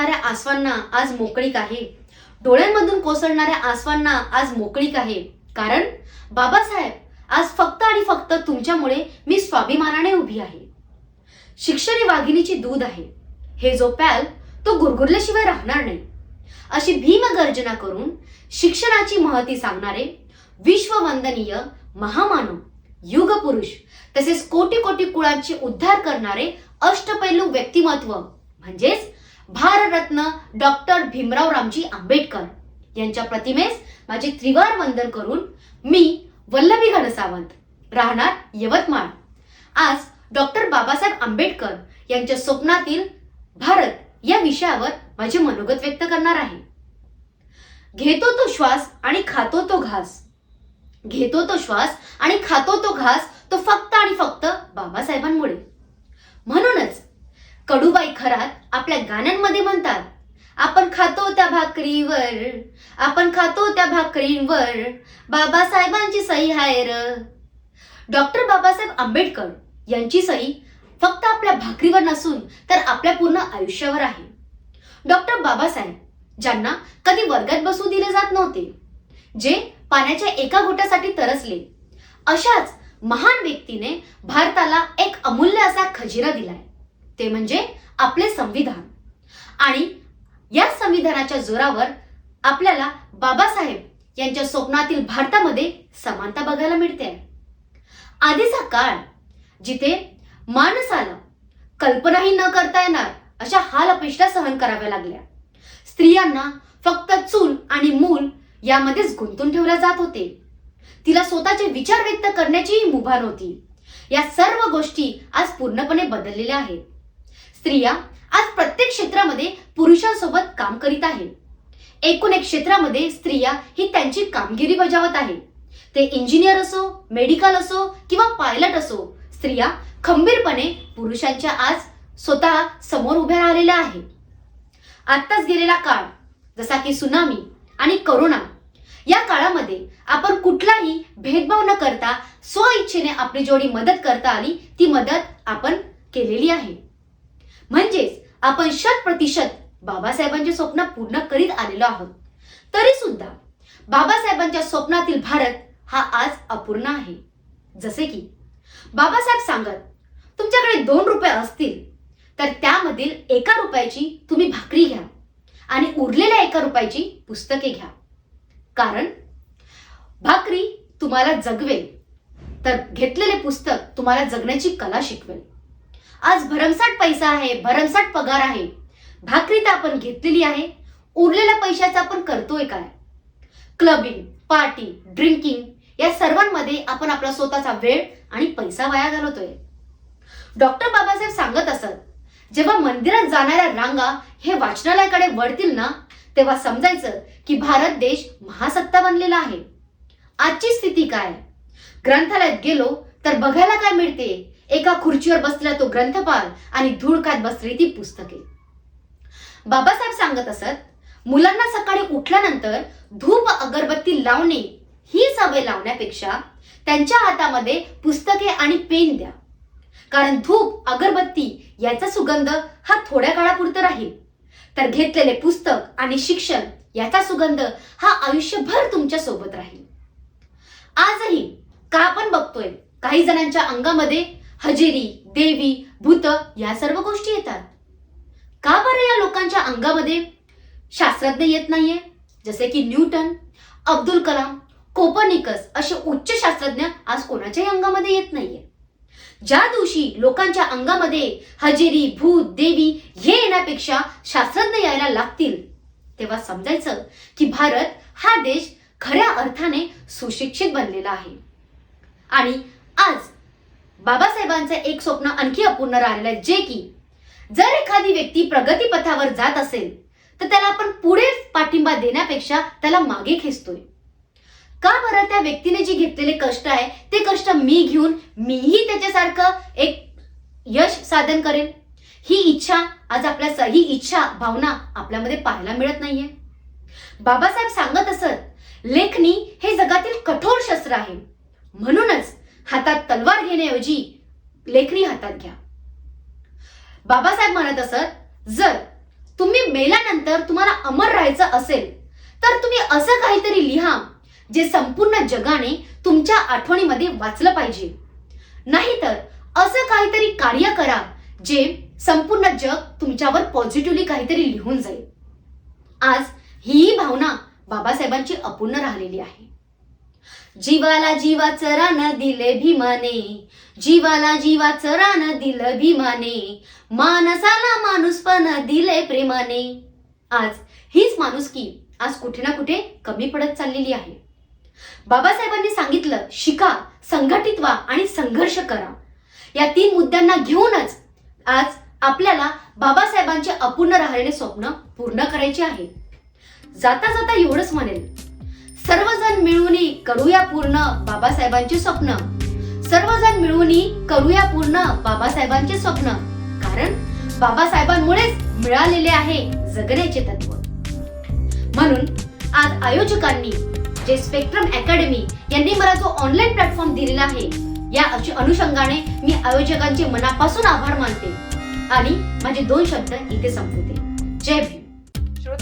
कोसळणाऱ्या आसवांना आज मोकळीक आहे. डोळ्यांमधून कोसळणाऱ्या आसवांना आज मोकळीक आहे. कारण बाबासाहेब आज फक्त आणि फक्त तुमच्यामुळे मी स्वाभिमानाने उभी आहे. शिक्षण ही वाघिणीची दूध आहे. हे जो प्याल तो गुरगुरल्याशिवाय राहणार नाही. अशी भीम गर्जना करून शिक्षणाची महती सांगणारे विश्ववंदनीय महामानव युग पुरुष तसेच कोटी कोटी कुळांचे उद्धार करणारे अष्टपैलू व्यक्तिमत्व म्हणजेच भारतरत्न डॉक्टर भीमराव रामजी आंबेडकर यांच्या प्रतिमेस माझे त्रिवार वंदन करून मी वल्लभी घनसावंत राहणार यवतमाळ. आज डॉक्टर बाबासाहेब आंबेडकर यांच्या स्वप्नातील भारत या विषयावर माझे मनोगत व्यक्त करणार आहे. घेतो तो श्वास आणि खातो तो घास. घेतो तो श्वास आणि खातो तो घास तो फक्त आणि फक्त बाबासाहेबांमुळे. म्हणूनच कडूबाई खरात आपल्या गाण्यांमध्ये म्हणतात आपण खातो त्या भाकरीवर आपण खातो त्या भाकरीवर बाबासाहेबांची सही हाय र. डॉक्टर बाबासाहेब आंबेडकर यांची सही फक्त आपल्या भाकरीवर नसून तर आपल्या पूर्ण आयुष्यावर आहे. डॉक्टर बाबासाहेब ज्यांना कधी वर्गात बसू दिले जात नव्हते जे पाण्याच्या एका घोटासाठी तरसले अशाच महान व्यक्तीने भारताला एक अमूल्य असा खजिरा दिलाय. ते म्हणजे आपले संविधान. आणि या संविधानाच्या जोरावर आपल्याला बाबासाहेब यांच्या स्वप्नातील भारतामध्ये समानता बघायला मिळते. आधीचा काळ जिथे माणसाला कल्पनाही न करता येणार अशा हाल अपेक्षा सहन कराव्या लागल्या. स्त्रियांना फक्त चूल आणि मूल यामध्येच गुंतून ठेवल्या जात होते. तिला स्वतःचे विचार व्यक्त करण्याचीही मुभा नव्हती. या सर्व गोष्टी आज पूर्णपणे बदललेल्या आहेत. स्त्रिया आज प्रत्येक क्षेत्रामध्ये पुरुषांसोबत काम करीत आहे एकूण एक क्षेत्रामध्ये स्त्रिया ही त्यांची कामगिरी बजावत आहे. ते इंजिनियर असो मेडिकल असो किंवा पायलट असो स्त्रिया खंबीरपणे पुरुषांच्या आज स्वतः समोर उभ्या राहिलेल्या आहे आत्ताच गेलेला काळ जसा की सुनामी आणि करोना या काळामध्ये आपण कुठलाही भेदभाव न करता स्वइच्छेने आपली जेवढी मदत करता आली ती मदत आपण केलेली आहे. म्हणजेच आपण शत प्रतिशत बाबासाहेबांचे स्वप्न पूर्ण करीत आलेलो आहोत. तरी सुद्धा बाबासाहेबांच्या स्वप्नातील भारत हा आज अपूर्ण आहे. जसे की बाबासाहेब सांगत तुमच्याकडे दोन रुपये असतील तर त्यामधील एका रुपयाची तुम्ही भाकरी घ्या आणि उरलेल्या एका रुपयाची पुस्तके घ्या. कारण भाकरी तुम्हाला जगवेल तर घेतलेले पुस्तक तुम्हाला जगण्याची कला शिकवेल. आज भरमसाठ पैसा आहे भरमसाठ पगार आहे. भाकरी तर आपण घेतलेली आहे उरलेल्या पैशाचा आपण करतोय काय? क्लबिंग पार्टी ड्रिंकिंग या सर्वांमध्ये आपण आपला स्वतःचा वेळ आणि पैसा वाया घालवतोय. डॉक्टर बाबासाहेब सांगत असत जेव्हा मंदिरात जाणाऱ्या रांगा हे वाचनालयाकडे वळतील ना तेव्हा समजायचं की भारत देश महासत्ता बनलेला आहे. आजची स्थिती काय? ग्रंथालयात गेलो तर बघायला काय मिळते? एका खुर्चीवर बसलेला तो ग्रंथपाल आणि धुळकात बसली ती पुस्तके. बाबासाहेब सांगत असत मुलांना सकाळी उठल्यानंतर धूप अगरबत्ती लावणे ही सवय लावण्यापेक्षा त्यांच्या हातामध्ये पुस्तके आणि पेन द्या. कारण धूप अगरबत्ती याचा सुगंध हा थोड्या काळापुरतं राहील. तर घेतलेले पुस्तक आणि शिक्षण याचा सुगंध हा आयुष्यभर तुमच्यासोबत राहील. आजही का आपण बघतोय? काही जणांच्या अंगामध्ये हजेरी देवी भूत या सर्व गोष्टी येतात. का बरं या लोकांच्या अंगामध्ये शास्त्रज्ञ येत नाहीये? जसे की न्यूटन अब्दुल कलाम कोपनिकस असे उच्च शास्त्रज्ञ आज कोणाच्याही अंगामध्ये येत नाहीये. ज्या दिवशी लोकांच्या अंगामध्ये हजेरी भूत देवी हे येण्यापेक्षा शास्त्रज्ञ यायला लागतील तेव्हा समजायचं की भारत हा देश खऱ्या अर्थाने सुशिक्षित बनलेला आहे. आणि आज बाबासाहेबांचं एक स्वप्न आणखी अपूर्ण राहिलेलं आहे जे की जर एखादी व्यक्ती प्रगतीपथावर जात असेल तर त्याला आपण पुढे पाठिंबा देण्यापेक्षा त्याला मागे खेचतोय. का बरं त्या व्यक्तीने जे घेतलेले कष्ट आहे ते कष्ट मी घेऊन मीही त्याच्यासारखं एक यश साधन करेन? ही इच्छा आज आपल्या सही ही इच्छा भावना आपल्यामध्ये पाहायला मिळत नाहीये. बाबासाहेब सांगत असत लेखणी हे जगातील कठोर शस्त्र आहे. म्हणूनच हातात तलवार घेण्याऐवजी लेखणी हातात घ्या. बाबासाहेब म्हणत असत जर तुम्ही मेल्यानंतर तुम्हाला अमर राहायचं असेल तर तुम्ही असं काहीतरी लिहा जे संपूर्ण जगाने तुमच्या आठवणीमध्ये वाचलं पाहिजे. नाहीतर असं काहीतरी कार्य करा जे संपूर्ण जग तुमच्यावर पॉझिटिव्हली काहीतरी लिहून जाईल. आज ही भावना बाबासाहेबांची अपूर्ण राहिलेली आहे. जीवाला जीवाचं रान दिले भीमाने. जीवाला जीवाचं रान दिलं भीमाने. माणसाला माणूस पण दिले प्रेमाने. आज हीच माणुसकी आज कुठे ना कुठे कमी पडत चाललेली आहे. बाबासाहेबांनी सांगितलं शिका संघटित व्हा आणि संघर्ष करा. या तीन मुद्द्यांना घेऊनच आज आपल्याला बाबासाहेबांचे अपूर्ण राहिलेले स्वप्न पूर्ण करायचे आहे. जाता जाता एवढंच म्हणेल सर्वजण मिळून करूया पूर्ण बाबासाहेबांचे स्वप्न. सर्वजण मिळून करूया पूर्ण बाबासाहेबांचे स्वप्न. कारण बाबासाहेबांमुळेच मिळालेले आहे जगण्याचे तत्व. म्हणून आज आयोजकांनी जे स्पेक्ट्रम अकॅडमी यांनी मला जो ऑनलाईन प्लॅटफॉर्म दिलेला आहे या अनुषंगाने मी आयोजकांचे मनापासून आभार मानते आणि माझे दोन शब्द इथे संपवते. जय